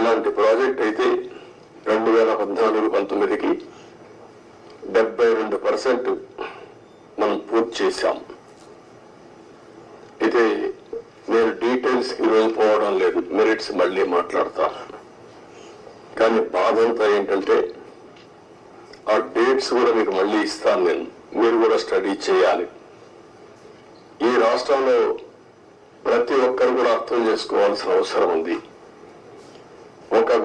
ఇలాంటి ప్రాజెక్ట్ అయితే రెండు వేల పద్నాలుగు పంతొమ్మిదికి డెబ్బై రెండు పర్సెంట్ మనం పూర్తి చేశాం. అయితే నేను డీటెయిల్స్ ఈరోజు పోవడం లేదు మెరిట్స్ మళ్ళీ మాట్లాడతాను కానీ బాధ అంతా ఏంటంటే ఆ డేట్స్ కూడా మీకు మళ్ళీ ఇస్తాను నేను. మీరు కూడా స్టడీ చేయాలి. ఈ రాష్ట్రంలో ప్రతి ఒక్కరు కూడా అర్థం చేసుకోవాల్సిన అవసరం ఉంది.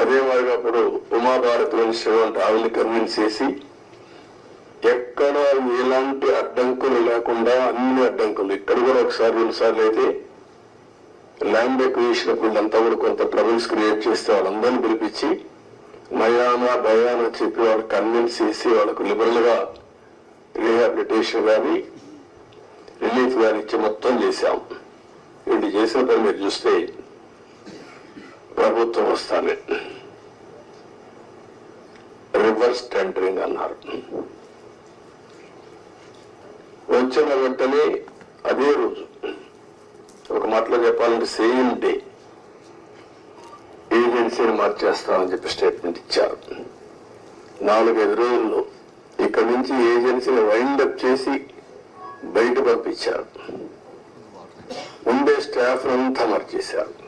అదే మాదిరిగా అప్పుడు ఉమాభారతిలోని శివంటి ఆవిని కన్విన్స్ చేసి ఎక్కడ ఎలాంటి అడ్డంకులు లేకుండా అన్ని అడ్డంకులు ఇక్కడ కూడా ఒకసారి రెండుసార్లు అయితే ల్యాండ్ ఎక్విజిషన్ వీళ్ళంతా కూడా కొంత ట్రబుల్స్ క్రియేట్ చేస్తే వాళ్ళందరినీ పిలిపించి నయానా భయానా చెప్పి వాళ్ళు కన్విన్స్ చేసి వాళ్ళకు లిబరల్గా రీహాబిలిటేషన్ కానీ రిలీఫ్ కానీ ఇచ్చి మొత్తం చేశాం. ఇది చేసిన పని మీరు చూస్తే ప్రభుత్వం వస్తానే రివర్స్ టెండరింగ్ అన్నారు. వచ్చిన వెంటనే అదే రోజు ఒక మాటలో చెప్పాలంటే సేమ్ డే ఏజెన్సీని మార్చేస్తామని చెప్పి స్టేట్మెంట్ ఇచ్చారు. నాలుగైదు రోజుల్లో ఇక్కడి నుంచి ఏజెన్సీని వైండప్ చేసి బయట పంపించారు. ఉండే స్టాఫ్ అంతా మార్చేశారు.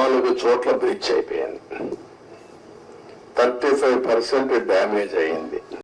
నాలుగు చోట్ల బ్రిడ్జ్ అయిపోయింది. థర్టీ ఫైవ్ పర్సెంట్ డ్యామేజ్ అయింది.